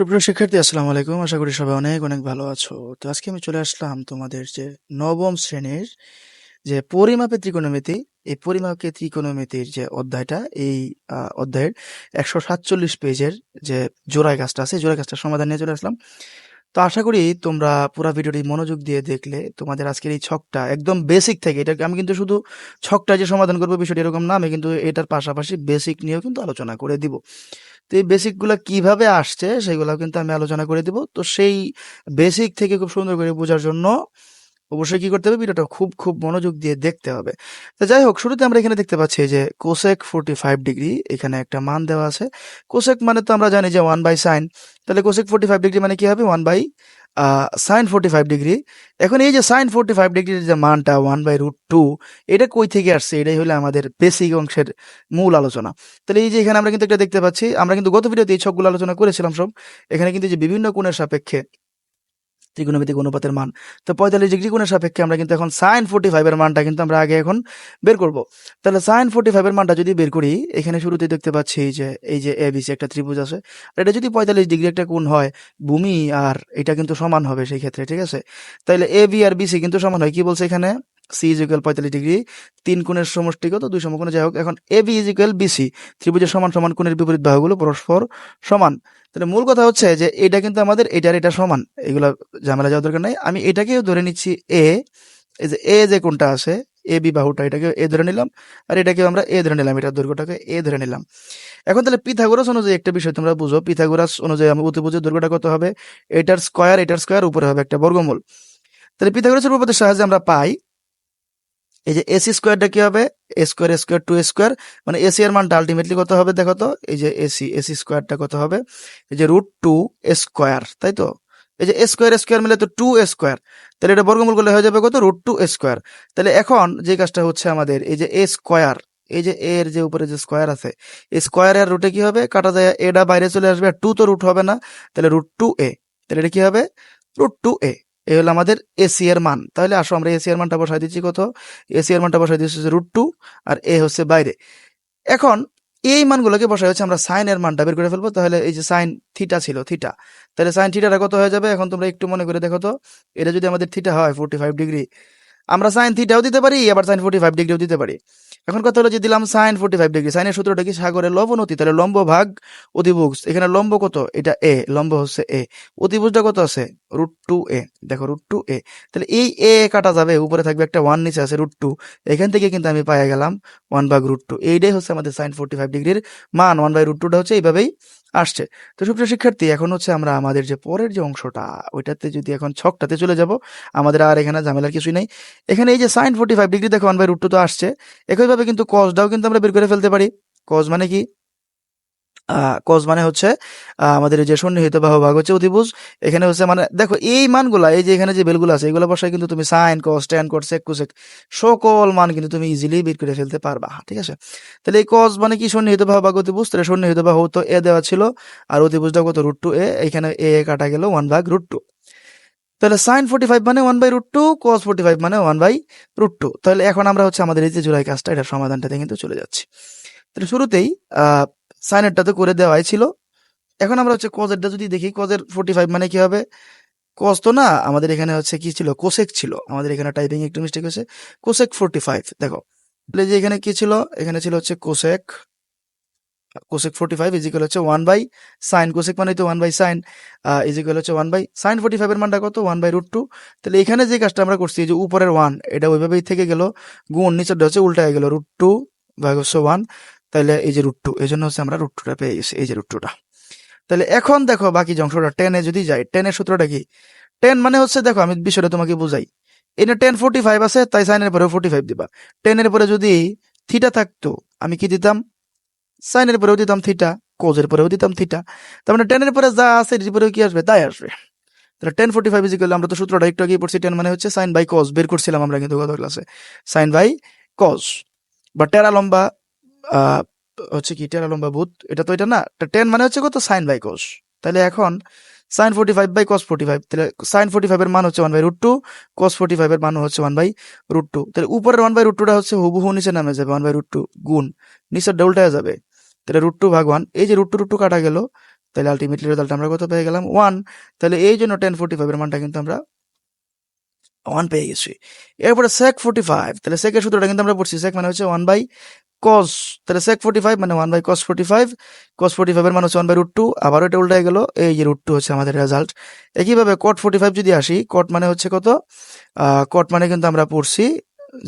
সুপ্রিয় শিক্ষার্থী, আসসালামু আলাইকুম। আশা করি সবাই অনেক অনেক ভালো আছো। তো আজকে আমি চলে আসলাম তোমাদের যে নবম শ্রেণির যে পরিমাপে ত্রিকোণমিতি, এই পরিমাপে ত্রিকোণমিতির যে অধ্যায়টা, এই অধ্যায়ের একশো সাতচল্লিশ পেজের যে জোড়ায় গাছটা আছে, জোড়ায় গাছটা সমাধান নিয়ে চলে আসলাম। তো আশা করি তোমরা পুরো ভিডিওটি মনোযোগ দিয়ে দেখলে। তোমাদের আজকের এই ছকটা একদম বেসিক থেকে, এটা আমি কিন্তু শুধু ছকটা যে সমাধান করব বিষয়টি এরকম না, আমি কিন্তু এটার পাশাপাশি বেসিক নিয়েও কিন্তু আলোচনা করে দিব। তো এই বেসিকগুলো কীভাবে আসছে সেগুলো কিন্তু আমি আলোচনা করে দিব। তো সেই বেসিক থেকে খুব সুন্দর করে বোঝার জন্য অবশ্যই কি করতে হবে? ভিডিওটা খুব খুব মনোযোগ দিয়ে দেখতে হবে। তো যাই হোক, শুরুতে আমরা এখানে দেখতে পাচ্ছি যে কোসেক ফোর্টি ফাইভ ডিগ্রি এখানে একটা মান দেওয়া আছে। কোসেক মানে তো আমরা জানি যে ওয়ান বাই সাইন তাহলে কোসেক ফোর্টি ফাইভ ডিগ্রি মানে কি হবে? One by sine forty five degree এখন এই যে সাইন ফোর্টি ফাইভ ডিগ্রির যে মানটা ওয়ান বাই রুট টু এটা কই থেকে আসছে? এটাই হলো আমাদের বেসিক অংশের মূল আলোচনা। তাহলে এই যে এখানে আমরা কিন্তু একটা দেখতে পাচ্ছি, আমরা কিন্তু গত ভিডিওতে এই ছকগুলো আলোচনা করেছিলাম সব। এখানে কিন্তু যে বিভিন্ন কোণের সাপেক্ষে ত্রিকোণমিতিক অনুপাতের মান। তো পঁয়তাল্লিশ ডিগ্রি কোণের সাপেক্ষে আমরা কিন্তু এখন সাইন ফোর্টি ফাইভের মানটা কিন্তু আমরা আগে এখন বের করব। তাহলে সাইন ফোর্টি ফাইভের মানটা যদি বের করি, এখানে শুরুতে দেখতে পাচ্ছি যে, এই যে এ বিসি একটা ত্রিভুজ আছে। আর এটা যদি পঁয়তাল্লিশ ডিগ্রি একটা কোণ হয়, ভূমি আর এটা কিন্তু সমান হবে সেই ক্ষেত্রে, ঠিক আছে? তাহলে এ বি আর বিসি কিন্তু সমান হয়, কি বলছে এখানে? সি ইজ ইকুয়াল পঁয়তাল্লিশ ডিগ্রি তিন কোণের সমষ্টিগত দুই সমকোণে, যাই হোক, এখন A B is equal BC ত্রিভুজের সমান সমান কোণের বিপরীত বাহুগুলো পরস্পর সমান। তাহলে মূল কথা হচ্ছে যে এটা কিন্তু আমাদের এটার এটা সমান, এগুলো ঝামেলা যাওয়ার দরকার নাই। আমি এটাকেও ধরে নিচ্ছি এ এই যে এ যে কোনটা আছে এ বি বাহুটা এটাকে এ ধরে নিলাম, আর এটাকে আমরা এ ধরে নিলাম, এটার দৈর্ঘ্যটাকে এ ধরে নিলাম। এখন তাহলে পিথাগোরাস অনুযায়ী একটা বিষয় তোমরা বুঝো, পিথাগোরাস অনুযায়ী আমি অতিভুজের দৈর্ঘ্যটা কত হবে? এটার স্কয়ার এটার স্কয়ার উপরে হবে একটা বর্গমূল। তাহলে পিথাগোরাসের উপপাদ্যের সাহায্যে আমরা পাই এই যে এসি স্কোয়ারটা কি হবে? A square square, two square মানে এসি এর মানটা আলটিমেটলি কত হবে দেখো তো? এই যে এসি এসি স্কোয়ারটা কত হবে? এই যে রুট টু স্কোয়ার তাই তো? এই যে স্কোয়ার স্কোয়ার মিলে তো টু স্কোয়ার তাহলে এটা বর্গমূল করলে হয়ে যাবে কত? রুট টু স্কোয়ার তাহলে এখন যে কাজটা হচ্ছে আমাদের, এই যে এ স্কোয়ার এই যে এর যে উপরে যে স্কোয়ার আছে, এই স্কোয়ারের রুটে কি হবে? কাটা যায় এটা বাইরে চলে আসবে, আর টু তো রুট হবে না। তাহলে রুট টু এ তাহলে এটা কি হবে? রুট টু এ এই হলো আমাদের এসি এর মান। তাহলে আসো আমরা এসি এর মানটা বসাই দিচ্ছি কত? এসি এর মানটা বসাই দিচ্ছি রুট টু আর এ হচ্ছে বাইরে। এখন এই মানগুলোকে বসাই হচ্ছে আমরা সাইন এর মানটা বের করে ফেলব। তাহলে এই যে সাইন থিটা ছিল থিটা তাহলে সাইন থিটাটা কত হয়ে যাবে? এখন তোমরা একটু মনে করে দেখো তো। এটা যদি আমাদের থিটা হয় ফোর্টি ফাইভ ডিগ্রি আমরা সাইন থিটাও দিতে পারি, আবার সাইন ফোর্টি ফাইভ ডিগ্রিও দিতে পারি। এখন কথা হলো যে দিলাম সাইন ফোর্টি ফাইভ ডিগ্রি সাইনের সূত্রটা কি? সাগরের লবণতি তাহলে লম্ব ভাগ অতিভুজ। এখানে লম্ব কত? এটা এ লম্ব হচ্ছে এ অতিভুজটা কত আছে? রুট টু এ দেখো রুট টু এ তাহলে এই এ কাটা যাবে, উপরে থাকবে একটা ওয়ান নিচে আছে রুট টু এখান থেকে কিন্তু আমি পাই গেলাম ওয়ান ভাগ রুট টু এইটাই হচ্ছে আমাদের সাইন ফোর্টি ফাইভ ডিগ্রির মান ওয়ান বাই রুট টুটা হচ্ছে এইভাবেই আসছে। তো সুপ্রিয় শিক্ষার্থী, এখন হচ্ছে আমরা আমাদের যে পরের যে অংশটা, ওইটাতে যদি এখন ছকটাতে চলে যাব, আমাদের আর এখানে ঝামেলার কিছুই নেই। এখানে এই যে সাইন ফোর্টি ফাইভ ডিগ্রি দেখো ওয়ান বাই রুট তো আসছে। একইভাবে কিন্তু কজটাও কিন্তু আমরা বের করে ফেলতে পারি। কজ মানে কি? কজ মানে হচ্ছে আমাদের যে সন্নিহিত বাহু ভাগ হচ্ছে অতিভুজ। এখানে হচ্ছে মানে দেখো এই মানগুলা, এই যে এখানে যে বেলগুলো আছে, এগুলো বসায় কিন্তু তুমি sine cos tan cot sec cosec সকল মান কিন্তু তুমি ইজিলি বের করে ফেলতে পারবা, ঠিক আছে? তাহলে এই কজ মানে কি সন্নিহিত বাহু ভাগ অতিভুজ? তাহলে সন্নিহিত বাহু তো এ দেওয়া ছিল, আর অতিভুজটা কত রুট টু এ এখানে এ কাটা গেল ওয়ান ভাগ রুট টু তাহলে সাইন ফোর্টি ফাইভ মানে one by root two cos forty five মানে ওয়ান বাই রুট টু তাহলে এখন আমরা হচ্ছে আমাদের এই যে জোড়াই কাজটা, এটার সমাধানটাতে কিন্তু চলে যাচ্ছি। তাহলে শুরুতেই আহ সাইনেরটা করে দেওয়াই ছিল। এখন আমরা হচ্ছে কজেরটা যদি দেখি কজের ফোর্টি ফাইভ মানে কি হবে? কজ তো না, আমাদের এখানে হচ্ছে কি ছিল? কোসেক ছিল। আমাদের এখানে টাইপিং একটু মিস্টেক হয়েছে। কোসেক ফোর্টি ফাইভ দেখো। তাহলে যে এখানে কি ছিল? এখানে ছিল হচ্ছে cosec cosec forty five equal হচ্ছে ওয়ান বাই সাইন কোসেক মানে তো ওয়ান বাই সাইন ইজিক্যাল হচ্ছে ওয়ান বাই সাইন ফোর্টি ফাইভের মানটা কত? ওয়ান বাই রুট টু তাহলে এখানে যে কাজটা আমরা করছি যে উপরের ওয়ান এটা ওইভাবেই থেকে গেল। গুণ নিচেরটা হচ্ছে উল্টা হয়ে গেল রুট টু ভাগ হচ্ছে ওয়ান তাহলে এই যে রুট টু এই জন্য হচ্ছে আমরা রুট টুটা পেয়ে গেছি, এই যে রুট টুটা তাহলে এখন দেখো বাকি যে অংশটা টেনে যদি যাই টেনের সূত্রটা কি? টেন মানে হচ্ছে দেখো আমি বিষয়টা তোমাকে বুঝাই। এখানে টেন ফোর্টি ফাইভ আছে, তাই সাইনের পরে ফোর্টি ফাইভ দিবা। টেনের পরে যদি থিটা থাকতো, আমি কি দিতাম? সাইনের পরেও দিতাম থিটা কোজের পরেও দিতাম থিটা তার মানে টেনের পরে যা আছে, এর পরেও কি আসবে? তাই আসবে। তাহলে টেন ফোর্টি ফাইভ ইজিক্যাল আমরা তো সূত্রটা একটু আগে পড়ছি টেন মানে হচ্ছে সাইন বাই কজ বের করছিলাম আমরা কিন্তু গত ক্লাসে সাইন বাই কজ বা টেরা লম্বা হচ্ছে কি টেরা লম্বা ভূত, এটা তো এটা না টেন মানে হচ্ছে কত? সাইন বাই কজ তাহলে এখন sine forty five by cos forty five তাহলে সাইন ফোর্টি ফাইভের মান হচ্ছে one by root two cos forty ফাইভের মান হচ্ছে ওয়ান বাই রুট টু তাহলে উপরের ওয়ান বাই রুট টুটা হচ্ছে হুবহু নিচে নামে যাবে ওয়ান বাই রুট টু গুণ, নিচের ডবলটা যাবে। তাহলে রুট টু ভাগ ওয়ান এই যে রুট টু রুট টু কাটা গেল, তাহলে আলটিমেটলি রেজাল্ট আমরা কত পেয়ে গেলাম? ওয়ান তাহলে এই জন্য টেন ফোর্টি ফাইভের মানটা কিন্তু আমরা ওয়ান পেয়ে গেছি। এরপরে সেক ফোর্টি ফাইভ তাহলে সেকের সূত্রটা কিন্তু আমরা পড়ছি। সেক মানে হচ্ছে ওয়ান বাই কস তাহলে সেক ফোর্টি ফাইভ মানে one by cos forty five cos forty ফাইভের মানে হচ্ছে ওয়ান বাই রুট টু আবারও এটা উল্টায় গেল, এই যে রুট টু হচ্ছে আমাদের রেজাল্ট একইভাবে কট ফোর্টি ফাইভ যদি আসি কট মানে হচ্ছে কত? কট মানে কিন্তু আমরা পড়ছি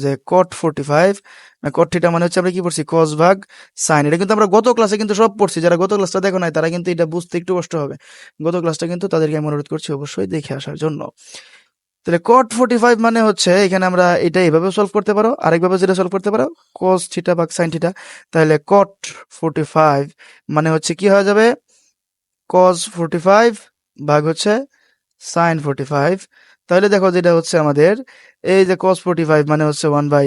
যে কট ফোর্টি ফাইভ কট মানে হচ্ছে আমরা কি পড়ছি? কস ভাগ সাইন এটা কিন্তু আমরা গত ক্লাসে কিন্তু সব পড়ছি, যারা গত ক্লাসটা দেখো নাই, তারা কিন্তু এটা বুঝতে একটু কষ্ট হবে। গত ক্লাসটা কিন্তু তাদেরকে আমি অনুরোধ করছি অবশ্যই দেখে আসার জন্য। তাহলে কট ফোর্টি ফাইভ মানে হচ্ছে এখানে আমরা এটা এভাবে সলভ করতে পারো, আরেকভাবে যেটা সলভ করতে পারো কস থিটা বা সাইন থিটা তাহলে কট ফোর্টি ফাইভ মানে হচ্ছে কি হয়ে যাবে? কস ফোর্টি ফাইভ ভাগ হচ্ছে সাইন ফোর্টি ফাইভ তাহলে দেখো যেটা হচ্ছে আমাদের, এই যে কস ফোর্টি ফাইভ মানে হচ্ছে one by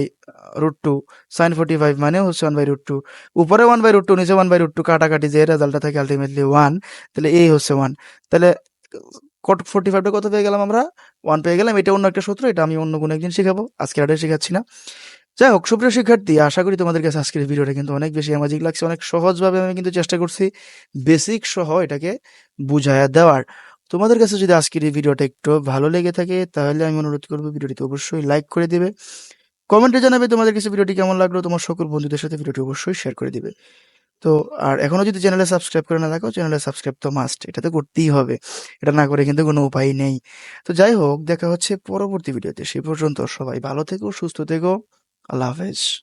root two sine forty five মানে হচ্ছে ওয়ান বাই রুট টু উপরে ওয়ান বাই রুট টু নিচে ওয়ান বাই রুট টু কাটাকাটি যে রেজাল্টটা থাকে আলটিমেটলি ওয়ান তাহলে এই হচ্ছে ওয়ান তাহলে কট ফোর্টি ফাইভটা কত পেয়ে গেলাম আমরা? ওয়ান পেয়ে গেলাম, এটা অন্য একটা সূত্র, এটা আমি অন্য কোনো একদিন শেখাবো, আজকে আরে শেখাচ্ছি না। যাই হোক, সুপ্রিয় শিক্ষার্থী, আশা করি তোমাদের কাছে আজকের ভিডিওটা কিন্তু অনেক বেশি আমাজিক লাগছে, অনেক সহজভাবে আমি কিন্তু চেষ্টা করছি বেসিক সহ এটাকে বুঝাইয়া দেওয়ার। তোমাদের কাছে যদি আজকের এই ভিডিওটা একটু ভালো লেগে থাকে, তাহলে আমি অনুরোধ করব ভিডিওটিতে অবশ্যই লাইক করে দেবে। কমেন্টে জানাবে তোমাদের কাছে ভিডিওটি কেমন লাগল, তোমার সকল বন্ধুদের সাথে ভিডিওটি অবশ্যই শেয়ার করে দিবে। তো আর এখনও যদি চ্যানেলে সাবস্ক্রাইব করে না থাকো চ্যানেলে সাবস্ক্রাইব তো মাস্ট এটা তো করতেই হবে। এটা না করে কিন্তু কোনো উপায় নেই। তো যাই হোক, দেখা হচ্ছে পরবর্তী ভিডিওতে সে পর্যন্ত সবাই ভালো থেকো, সুস্থ থেকো। আল্লাহ হাফেজ।